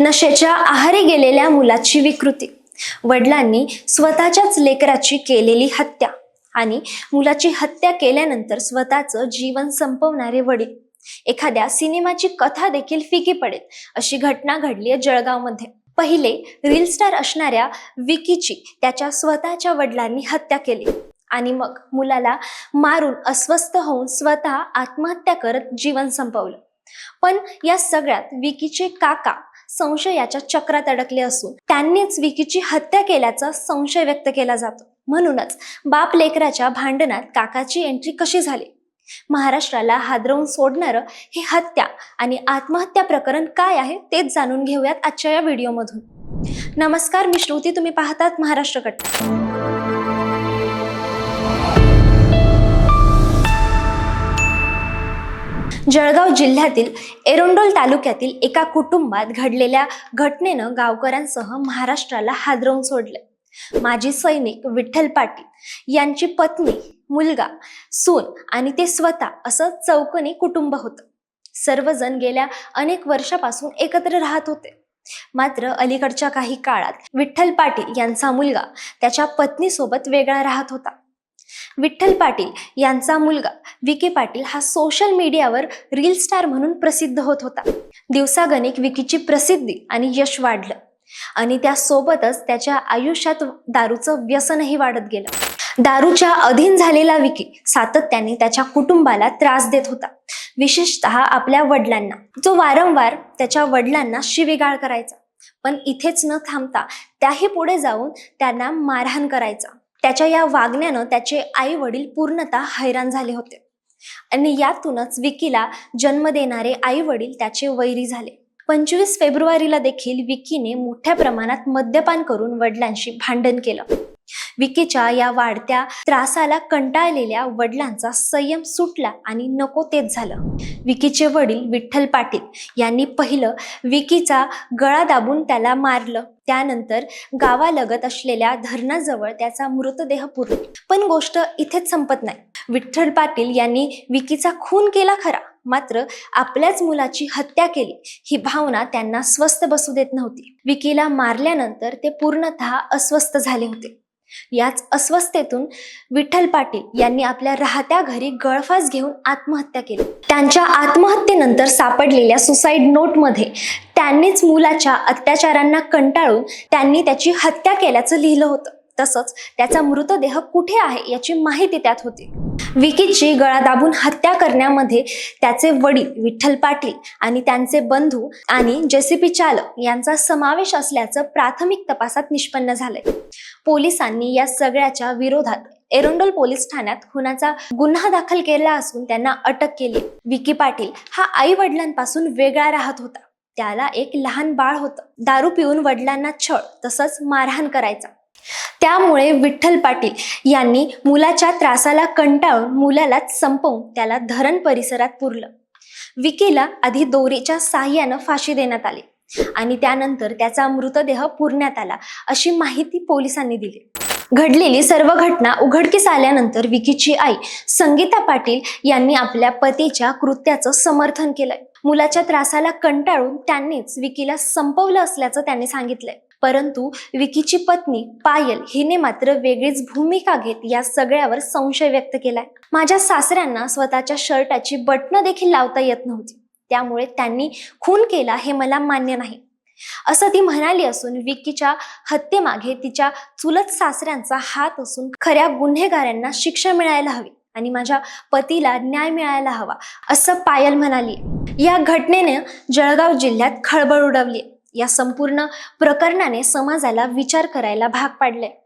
नशेच्या आहारी गेलेल्या मुलाची विकृती. वडिलांनी स्वतःच्याच लेकराची केलेली हत्या आणि मुलाची हत्या केल्यानंतर स्वतःचं जीवन संपवणारे वडील. एखाद्या सिनेमाची कथा देखील फिकी पडेल अशी घटना घडली आहे जळगावमध्ये. पहिले रील स्टार असणाऱ्या विकीची त्याच्या स्वतःच्या वडिलांनी हत्या केली आणि मग मुलाला मारून अस्वस्थ होऊन स्वतः आत्महत्या करत जीवन संपवलं. पण या सगळ्यात विकीचे काका संशयाच्या चक्रात अडकले असून त्यांनीच विकीची हत्या केल्याचा संशय व्यक्त केला जातो. म्हणूनच बाप लेकराच्या भांडणात काकाची एंट्री कशी झाली? महाराष्ट्राला हादरवून सोडणारं हे हत्या आणि आत्महत्या प्रकरण काय आहे तेच जाणून घेऊयात आजच्या या व्हिडिओमधून. नमस्कार मी श्रुती. तुम्ही पाहतात महाराष्ट्रकडे जळगाव जिल्ह्यातील एरोंडोल तालुक्यातील एका कुटुंबात घडलेल्या घटनेनं गावकऱ्यांसह महाराष्ट्राला हादरवून सोडले. माजी सैनिक विठ्ठल पाटील यांची पत्नी मुलगा सून आणि ते स्वतः असं चौकनी कुटुंब होतं. सर्वजण गेल्या अनेक वर्षापासून एकत्र राहत होते. मात्र अलीकडच्या काही काळात विठ्ठल पाटील यांचा मुलगा त्याच्या पत्नीसोबत वेगळा राहत होता. विठ्ठल पाटील यांचा मुलगा विकी पाटील हा सोशल मीडियावर रील स्टार म्हणून प्रसिद्ध होत होता. दिवसागणिक विकीची प्रसिद्धी आणि यश वाढलं. आणि त्यासोबतच त्याच्या आयुष्यात दारूचं व्यसनही वाढत गेलं. दारूच्या अधीन झालेला विकी सातत्याने त्याच्या कुटुंबाला त्रास देत होता. विशेषतः आपल्या वडिलांना. जो वारंवार त्याच्या वडिलांना शिवीगाळ करायचा. पण इथेच न थांबता त्याही पुढे जाऊन त्यांना मारहाण करायचा. त्याच्या या वागण्यानं त्याचे आई वडील पूर्णतः हैराण झाले होते. आणि यातूनच विकीला जन्म देणारे आई वडील त्याचे वैरी झाले. पंचवीस फेब्रुवारीला देखील विकीने मोठ्या प्रमाणात मद्यपान करून वडिलांशी भांडण केलं. विकीच्या या वाढत्या त्रासाला कंटाळलेल्या वडिलांचा संयम सुटला आणि नको तेच झालं. विकीचे वडील विठ्ठल पाटील यांनी पहिलं विकीचा गळा दाबून त्याला मारलं. त्यानंतर गावालगत असलेल्या धरणाजवळ त्याचा मृतदेह पुरला. पण गोष्ट इथेच संपत नाही. विठ्ठल पाटील यांनी विकीचा खून केला खरा. मात्र आपल्याच मुलाची हत्या केली ही भावना त्यांना स्वस्थ बसू देत नव्हती. विकीला मारल्यानंतर ते पूर्णतः अस्वस्थ झाले होते. याच अस्वस्थतेतून विठ्ठल पाटील यांनी आपल्या राहत्या घरी गळफास घेऊन आत्महत्या केली. त्यांच्या आत्महत्येनंतर सापडलेल्या सुसाईड नोटमध्ये त्यांनीच मुलाच्या अत्याचारांना कंटाळून त्यांनी त्याची हत्या केल्याचं लिहिलं होतं. तसंच त्याचा मृतदेह कुठे आहे याची माहिती त्यात होती. विकीची गळा दाबून हत्या करण्यामध्ये त्याचे वडील विठ्ठल पाटील आणि त्यांचे बंधू आणि जेसीपी चालक यांचा समावेश असल्याचं प्राथमिक तपासात निष्पन्न झालंय. पोलिसांनी या सगळ्याच्या विरोधात एरोंडोल पोलीस ठाण्यात खुनाचा गुन्हा दाखल केला असून त्यांना अटक केली. विकी पाटील हा आई वडिलांपासून वेगळा राहत होता. त्याला एक लहान बाळ होतं. दारू पिऊन वडिलांना छळ तसंच मारहाण करायचा. त्यामुळे विठ्ठल पाटील यांनी मुलाच्या त्रासाला कंटाळून मुलालाच संपवून त्याला धरण परिसरात पुरलं. विकीला आधी दोरीच्या साह्यानं फाशी देण्यात आली. आणि त्यानंतर त्याचा मृतदेह पुरण्यात आला. अशी माहिती पोलिसांनी दिली. घडलेली सर्व घटना उघडकीस आल्यानंतर विकीची आई संगीता पाटील यांनी आपल्या पतीच्या कृत्याचं समर्थन केलंय. मुलाच्या त्रासाला कंटाळून त्यांनीच विकीला संपवलं असल्याचं त्यांनी सांगितलंय. परंतु विकीची पत्नी पायल हिने मात्र वेगळीच भूमिका घेत या सगळ्यावर संशय व्यक्त केलाय. माझ्या सासऱ्यांना स्वतःच्या शर्टाची बटणं देखील लावता येत नव्हती. त्यामुळे त्यांनी खून केला हे मला मान्य नाही. असं ती म्हणाली असून विकीच्या हत्येमागे तिच्या चुलत सासऱ्यांचा हात असून खऱ्या गुन्हेगारांना शिक्षा मिळायला हवी आणि माझ्या पतीला न्याय मिळायला हवा असं पायल म्हणाली. या घटनेने जळगाव जिल्ह्यात खळबळ उडवली. या संपूर्ण प्रकरणाने समाजाला विचार करायला भाग पाडले.